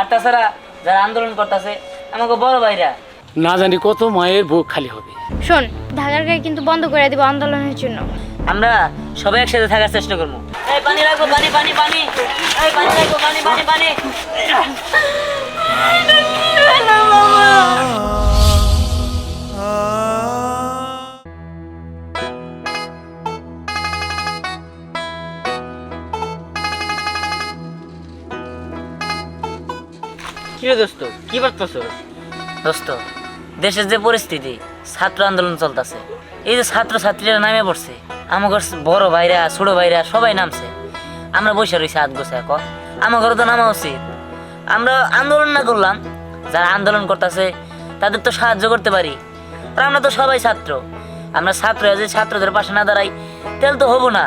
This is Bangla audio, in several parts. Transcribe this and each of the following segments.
আর তাছাড়া যারা আন্দোলন করতেছে আমাকে বড় ভাইরা। না জানি কত মায়ের বুক খালি হবে। শোন ঢাকার গায়ে কিন্তু বন্ধ করে দিব আন্দোলনের জন্য। আমরা সবাই একসাথে থাকার চেষ্টা করব। এই পানি রাখব পানি পানি পানি। এই পানি রাখব পানি পানি পানি। কি দোস্ত কি বার্তাছ দোস্ত দেশের যে পরিস্থিতি ছাত্র আন্দোলন চলতেছে। এই যে ছাত্র ছাত্রীরা নামে পড়ছে আমাকে বড় ভাইরা ছোট ভাইরা সবাই নামছে। আমরা বসে রয়েছি হাত গোছায় ক? আমার ঘরে তো নামা উচিত। আমরা আন্দোলন না করলাম যারা আন্দোলন করতেছে তাদের তো সাহায্য করতে পারি। আর আমরা তো সবাই ছাত্র। আমরা ছাত্র যে ছাত্রদের পাশে না দাঁড়াই তাহলে তো হব না।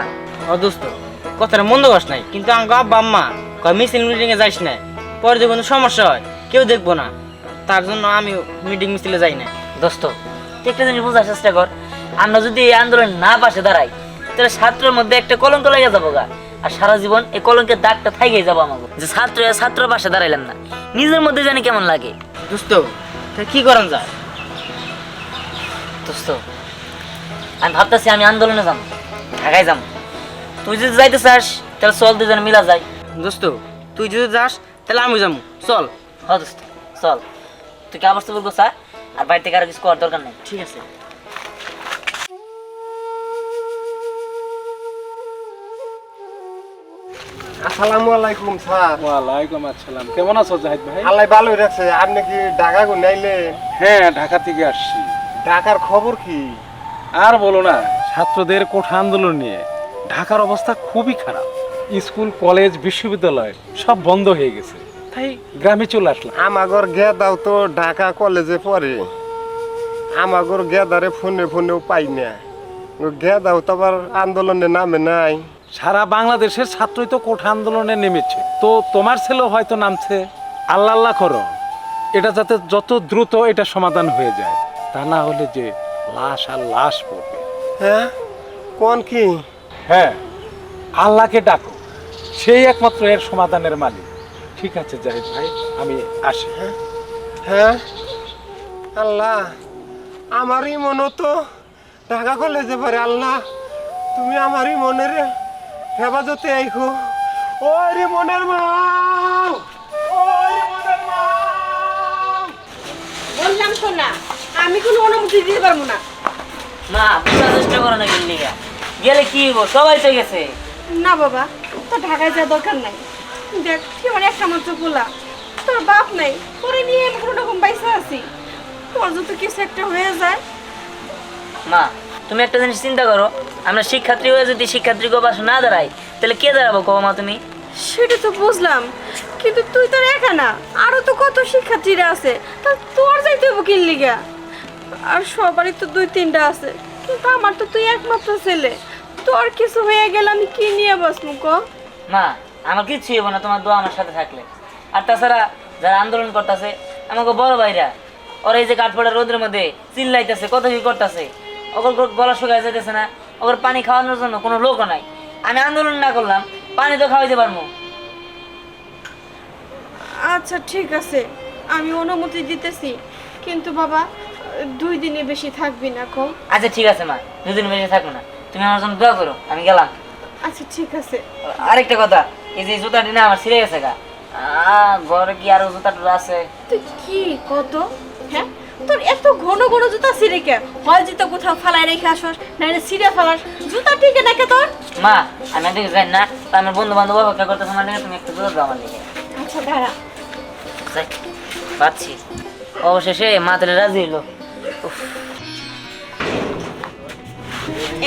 ও দোস্ত কথাটা মন্দ কস নাই কিন্তু আমাকে আব্বা আম্মা কয় মিছিল মিটিং এ যাইস না পরে যে কোনো সমস্যা হয় কেউ দেখব না। তার জন্য আমি মিটিং মিছিলে যাই না। দোস্ত একটা জিনিস বোঝার চেষ্টা কর। আমরা যদি এই আন্দোলন না পাশে দাঁড়াই তাহলে ছাত্রের মধ্যে একটা কলঙ্ক লেগে যাব গা। আর সারা জীবন এই কলঙ্কের দাগটা থাইকেই যাব আমাকে যে ছাত্র ছাত্র পাশে দাঁড়াইলাম না। নিজের মধ্যে জানি কেমন লাগে। দোস্ত কি করেন যায় দোস্ত আমি ভাবতেছি আমি আন্দোলনে যাব ঢাকায় যাব তুই যদি যাইতে চাস তাহলে চল দুজন মিলা যাই। দোস্ত তুই যদি যাস তাহলে আমি যাব চল। হ দোস্ত চল। তুই কি আবার বলব স্যার আর বাড়ি থেকে আরও কিছু করার দরকার নেই? ঠিক আছে। আসসালামু আলাইকুম স্যার। ওয়ালাইকুম আসসালাম। কেমন আছো জাহিদ ভাই? আল্লাহ ভালোই রাখছে। আপনি কি ঢাকা গো নাইলে? হ্যাঁ ঢাকা থেকে আসছি। ঢাকার খবর কি? আর বলো না ছাত্রদের কোঠা আন্দোলন নিয়ে ঢাকার অবস্থা খুবই খারাপ। স্কুল কলেজ বিশ্ববিদ্যালয় সব বন্ধ হয়ে গেছে। তাই গ্রামে চলে আসলাম। আমাগর গেদাও তো ঢাকা কলেজে পড়ে। আমাগর গেদারে ফোনে ফোনেও পাই না। গেদাও তো আবার আন্দোলনে নামে নাই। সারা বাংলাদেশের ছাত্রই তো কোঠা আন্দোলনে নেমেছে। তো তোমার ছেলেও হয়তো নামছে। আল্লাহ আল্লাহ করো। এটা যাতে যত দ্রুত এটা সমাধান হয়ে যায় তা না হলে যে লাশ আর লাশ পড়বে। হ্যাঁ? কোন কি? হ্যাঁ আল্লাহকে ডাকো। সেই একমাত্র এর সমাধানের মালিক। ঠিক আছে জাহিদ ভাই আমি আসি। হ্যাঁ আল্লাহ আমারই মনে তো ঢাকা কলেজে পারে আল্লাহ তুমি আমারই মনের হেফাজতে আইখো। ওরে মনের মা মা। বললাম তো না আমি কোনো অনুমতি দিতে পারব না। না বুঝার চেষ্টা করো না গেলে গেলে কি সবাই তো গেছে। না বাবা তো ঢাকায় যাওয়ার দরকার নাই। দেখ কি মানে একটা মাত্র পোলা তোর বাপ নাই তোরে নিয়ে আমি কোনো রকম বাইসা আছি। তোর যদি কিছু একটা হয়ে যায়। মা তুমি একটা জিনিস চিন্তা করো। আমরা শিক্ষার্থী হয়ে যদি শিক্ষার্থীকে পাশে না দাঁড়াই তাহলে কে দাঁড়াবো কো মা তুমি? সেটা তো বুঝলাম কিন্তু তুই তোর একা না। আরও তো কত শিক্ষার্থীরা আছে তা তোর যাইতে হব কিন আর সবারই তো দুই তিনটা আছে কিন্তু আমার তো তুই একমাত্র ছেলে। তোর কিছু হয়ে গেলে আমি কি নিয়ে বসমু ক মা আমার কিচ্ছু হইব না তোমার দোয়া আমার সাথে থাকলে। আর তাছাড়া যারা আন্দোলন করতেছে আমাকে বড় ভাইরা ওরা এই যে কাঠপড়া রোদের মধ্যে চিল্লাইতেছে কত কি করতেছে? ওর গলা শুকায় যেতেছে না ওর পানি খাওয়ানোর জন্য কোনো লোকও নাই। আমি আন্দোলন না করলাম পানি তো খাওয়াইতে পারব। আচ্ছা ঠিক আছে আমি অনুমতি দিতেছি। কিন্তু বাবা দুই দিনে বেশি থাকবি না কম। আচ্ছা ঠিক আছে মা দুদিন বেশি থাকব না। তুমি আমার জন্য দোয়া করো আমি গেলাম। আচ্ছা ঠিক আছে। আরেকটা কথা এই যে জুতাটি না আমার ছিঁড়ে গেছে গা। ঘরে কি আরও জুতা টুতা আছে? তুই কি কত? হ্যাঁ? তোর এত ঘন ঘন জুতা সিরে কে? হয় জুতা কোথাও ফালাই রেখে আসস না সিরে ফেলাস। জুতা ঠিক না কে তোর? মা আমি এদিকে যাই না তা আমার বন্ধু বান্ধব অপেক্ষা করতেছে আমার দিকে তুমি একটু দূর দাও আমার দিকে। আচ্ছা দাঁড়া। যাই পাচ্ছি। অবশেষে মা তাহলে রাজি হইল। উফ,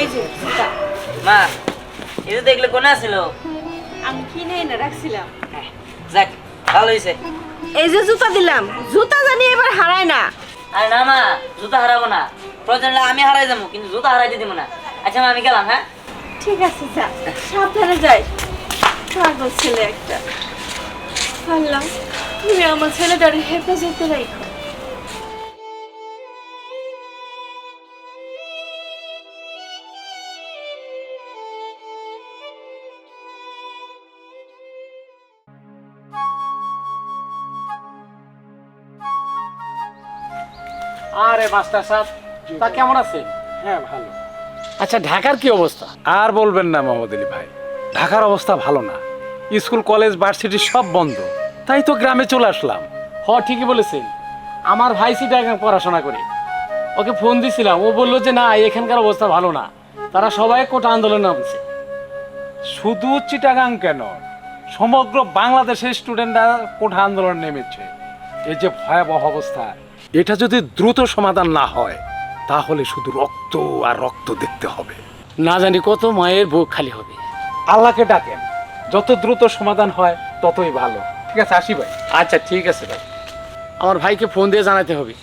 এই যে জুতা মা যে দেখলে কোনে আসছিল আমি কিনে এনে রাখছিলাম হ্যাঁ, যাক ভালো হয়েছে এই যে জুতা দিলাম জুতা জানি এবার হারায় না। আরে না মা জুতা হারাবো না। প্রয়োজন আমি হারাই যাব কিন্তু জুতা হারাইতে দিব না। আচ্ছা মা আমি গেলাম হ্যাঁ ঠিক আছে যা। সাবধানে যাই। পাগল ছেলে একটা। তুমি আমার ছেলেটার হেফাজতে রাখো। মাস্টার সাহেব তা কেমন আছে হ্যাঁ ভালো। আচ্ছা ঢাকার কি অবস্থা? আর বলবেন না মোহাম্মদ আলী ভাই। ঢাকার অবস্থা ভালো না। স্কুল কলেজ ভার্সিটি সব বন্ধ। তাই তো গ্রামে চলে আসলাম। হ ঠিকই বলেছেন। আমার ভাই সিটা পড়াশোনা করে। ওকে ফোন দিছিলাম ও বলল যে না এখানকার অবস্থা ভালো না। তারা সবাই কোটা আন্দোলনে নামছে। শুধু চিটাগাং কেন? সমগ্র বাংলাদেশের স্টুডেন্টরা কোঠা আন্দোলন নেমেছে। এই যে ভয়াবহ অবস্থা। এটা যদি দ্রুত সমাধান না হয় তাহলে শুধু রক্ত আর রক্ত দেখতে হবে। না জানি কত মায়ের বুক খালি হবে। আল্লাহকে ডাকেন যত দ্রুত সমাধান হয় ততই ভালো। ঠিক আছে আসি ভাই। আচ্ছা ঠিক আছে ভাই। আমার ভাইকে ফোন দিয়ে জানাতে হবে।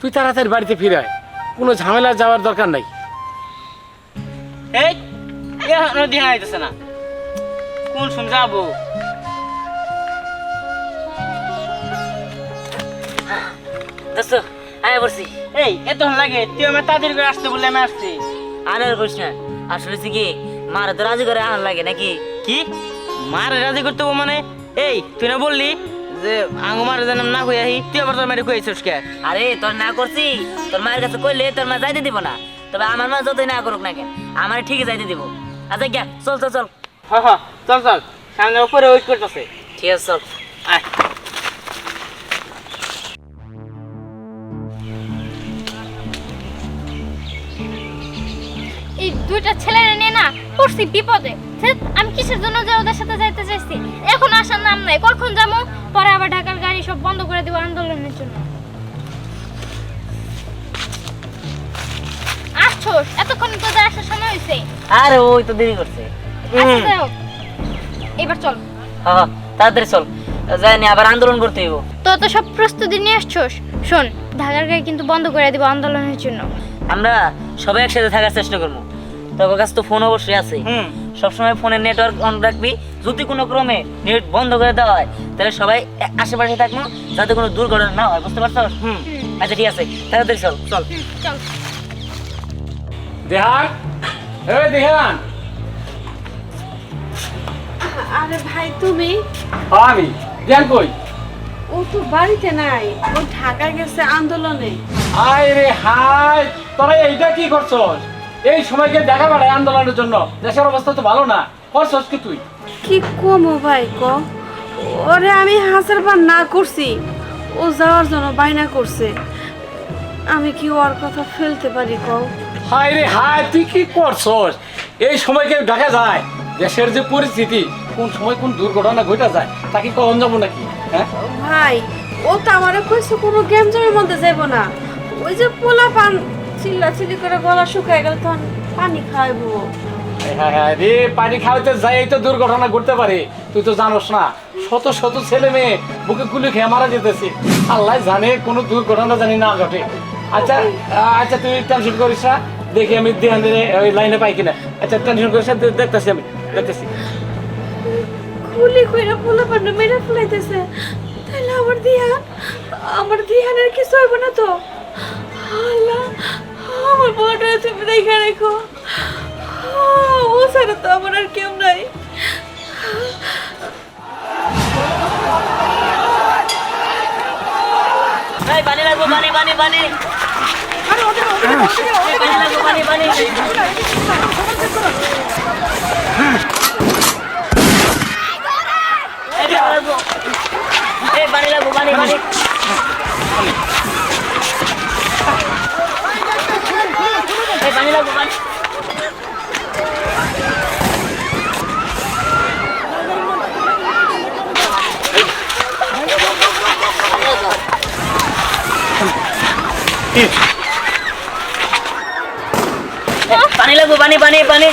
তুই তাড়াতাড়ি বাড়িতে ফিরে আয়। কোনো ঝামেলা যাওয়ার দরকার নাই। এই দেখা না। কোন শুন যাব? দোস্ত আয় পড়ছি। এই এত লাগে তুই আমার তাদের করে আসতে বললে আমি আসছি। আনার করিস না। আসলে হচ্ছে কি মারা তো রাজি করে আনার লাগে নাকি? কি? মারে রাজি করতে হব মানে? এই তুই না বললি যে আঙ্গু মারে যেন না কই আহি তুই আবার তোর মারে কইছিস কে? আরে তোর না করছি। তোর মায়ের কাছে কইলে তোর মা যাইতে দিব না। তবে আমার মা যতই না করুক না কেন আমার ঠিকই যাইতে দিব। আচ্ছা গিয়া চল চল চল। হ হ চল চল। সামনে উপরে ওয়েট করতেছে। ঠিক আছে চল। আয়। দুইটা ছেলেরা নিয়ে না পড়ছি বিপদে। আমি কিসের জন্য যে ওদের সাথে যাইতে চাইছি? এখন আসার নাম নাই কখন যাব? পরে আবার ঢাকার গাড়ি সব বন্ধ করে দিব আন্দোলনের জন্য। আসছোস এতক্ষণ তোদের আসার সময় হয়েছে আরে ওই তো দেরি করছে। আচ্ছা। এবার চল। হ্যাঁ হ্যাঁ, তাড়াতাড়ি চল। যাইনি আবার আন্দোলন করতে হইব। তো তো সব প্রস্তুতি নিয়ে আসছোস? শোন ঢাকার গাড়ি কিন্তু বন্ধ করে দিব আন্দোলনের জন্য। আমরা সবাই একসাথে থাকার চেষ্টা করব। তোর কাছে তো ফোন অবশ্যই আছে। হুম। সবসময় ফোনের নেটওয়ার্ক অন রাখবি যদি কোনো ক্রমে নেট বন্ধ করে দেওয়া হয় তাহলে সবাই আশেপাশে থাকব যাতে কোনো দুর্ঘটনা না হয় বুঝতে পারছ? আচ্ছা ঠিক আছে তাড়াতাড়ি চল। চল। চল। দেহান? এই দেহান। আরে ভাই তুমি? আমি। দেহান কই? ও তো বাড়িতে নাই ও ঢাকা গেছে আন্দোলনে। আয় রে হাই তোরা এইটা কি করছস? এই সময়কে দেখা বেড়ায় আন্দোলনের জন্য। দেশের অবস্থা তো ভালো না। করছস কি তুই? কি কমো ভাই ক? ওরে আমি হাজার বার না করছি। ও যাওয়ার জন্য বায়না করছে। আমি কি ওর কথা ফেলতে পারি কও হাই রে হাই তুই কি করছস? এই সময়কে দেখা যায়? দেশের যে পরিস্থিতি কোন সময় কোন দুর্ঘটনা ঘটে যায় তাকে কখন যাব নাকি? হ্যাঁ? ভাই ও তো আমারে কইছে কোনো গেম জমের মধ্যে যাইব না। ওই যে পোলা পান চিল্লা চিল্লি করে গলা শুকায় গেল তখন পানি খাইবো হ্যাঁ হ্যাঁ রে পানি খাওয়াতে যাই তো দুর্ঘটনা ঘটতে পারে। তুই তো জানোস না শত শত ছেলে মেয়ে বুকে গুলি খেয়ে মারা যেতেছে। আল্লাহ জানে কোনো দুর্ঘটনা জানি না ঘটে। আচ্ছা আচ্ছা তুই টেনশন করিস না। দেখি আমি ধ্যান ওই লাইনে পাই কিনা। আচ্ছা টেনশন করিস না দেখতাছি আমি দেখতেছি। গুলি কইরা পোলা পান মেরে ফেলাইতেছে। তাহলে আমার দিহান আমার দিহানের কিছু হইব না তো? আল্লাহ আমার বড় তুমি দেখে রেখো ও ছাড়া তো আমার আর কেউ নাই এই পানি লাগবো পানি এই, পানি লাগবো পানি পানি লাগবো। এই, পানি লাগবো পানি পানি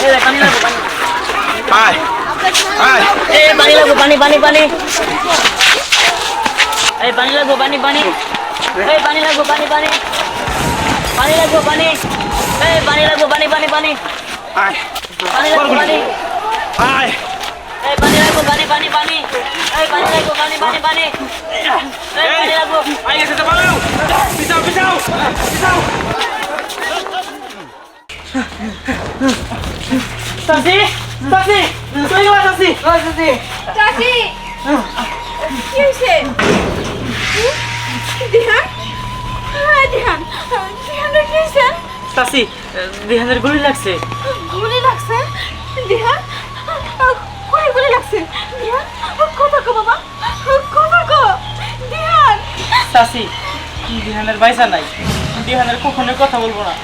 এই, পানি লাগবো পানি এই, পানি লাগবো পানি পানি পানি এই, পানি লাগবো পানি এই পানি লাগবো পানি পানি পানি এই পানি লাগবো পানি পানি এই পানি লাগবো পানি পানি পানি লাগবো পানি এই পানি লাগবো পানি পানি পানি পানি লাগবো পানি এই পানি লাগবো পানি পানি পানি এই পানি লাগবো পানি পানি পানি এই পানি লাগবো চাচি চাচি তুই গেলা চাচি চাচি চাচি চাচি দিহানের গুলি লাগছে। গুলি লাগছে? দিহান গুলি লাগছে? দিহান কথা কো বাবা কথা কো। দিহান। চাচি দিহানের বাইসা নাই। দিহানের কখনোই কথা বলব না।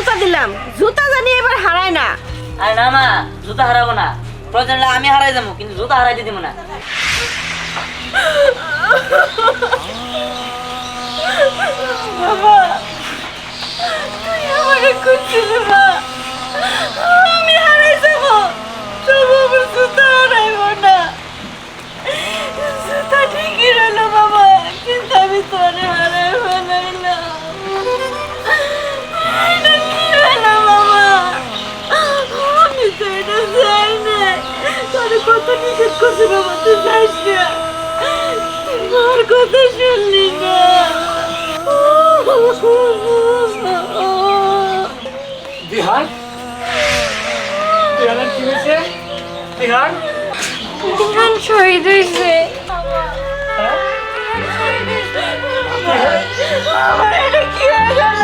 জুতা দিলাম। জুতা জানি এবার হারায় না। আরে না মা জুতা হারাবো না। প্রয়োজন আমি হারাই যাব কিন্তু জুতা হারাইতে দিব না। বাবা তুই আমাকে খুঁজছিলি মা। আমি হারাই যাব। তবু আমার জুতা হারাইব না। জুতা ঠিকই রইল বাবা কিন্তু আমি তোরে হারাই কত নিষেধ করছি বাবা তুই যাইস না তুই মার কথা শুনলি না দিহান দিহানের কি হয়েছে দিহান দিহান শহীদ হয়েছে আমার এটা কি হয়ে